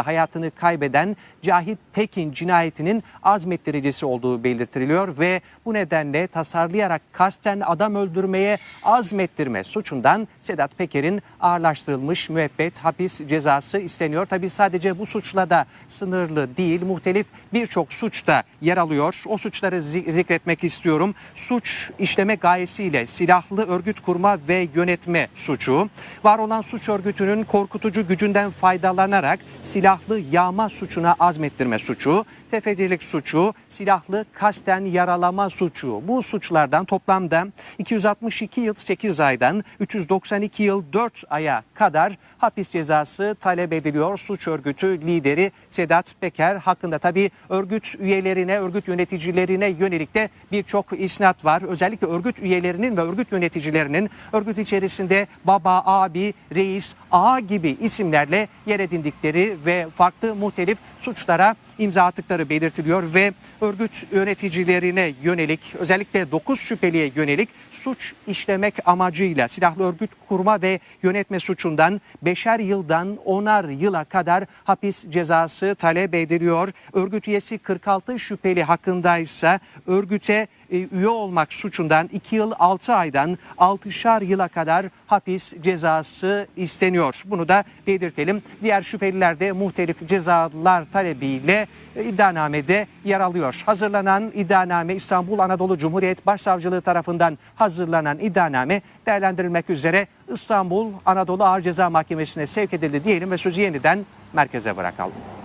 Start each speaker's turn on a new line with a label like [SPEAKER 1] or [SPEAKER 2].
[SPEAKER 1] hayatını kaybeden Cahit Tekin cinayetinin azmettiricisi olduğu belirtiliyor ve bu nedenle tasarlayarak kasten adam öldürmeye azmettirme suçundan Sedat Peker'in ağırlaştırılmış müebbet hapis cezası isteniyor. Tabi sadece bu suçla da sınırlı değil muhtelif birçok suçta yer alıyor. O suçları zi- zikretmek istiyorum. Suç işleme gayesiyle silahlı örgüt kurma ve yönetme suçu. Var olan suç örgütünün korkutucu gücünden faydalanarak silahlı yağma suçuna azmettirme suçu, tefecilik suçu, silahlı kasten yaralama suçu. Bu suçlardan toplamda 262 yıl 8 aydan 392 yıl 4 aya kadar hapis cezası talep ediliyor. Suç örgütü lideri Sedat Peker hakkında tabii örgüt üyelerine, örgüt yöneticilerine yönelik de birçok isnat var. Özellikle örgüt üyelerinin ve örgüt yöneticilerinin örgüt içerisinde baba, abi, reis, ağa gibi isimlerle yer edindikleri ve farklı muhtelif suçlara imza attıkları belirtiliyor ve örgüt yöneticilerine yönelik özellikle 9 şüpheliye yönelik suç işlemek amacıyla silahlı örgüt kurma ve yönetme suçundan beşer yıldan onar yıla kadar hapis cezası talep ediliyor. Örgüt üyesi 46 şüpheli hakkında ise örgüte e, üye olmak suçundan 2 yıl 6 aydan 6'şar yıla kadar hapis cezası isteniyor. Bunu da belirtelim. Diğer şüpheliler de muhtelif cezalar talebiyle iddianamede yer alıyor. Hazırlanan iddianame İstanbul Anadolu Cumhuriyet Başsavcılığı tarafından hazırlanan iddianame değerlendirilmek üzere İstanbul Anadolu Ağır Ceza Mahkemesi'ne sevk edildi diyelim ve sözü yeniden merkeze bırakalım.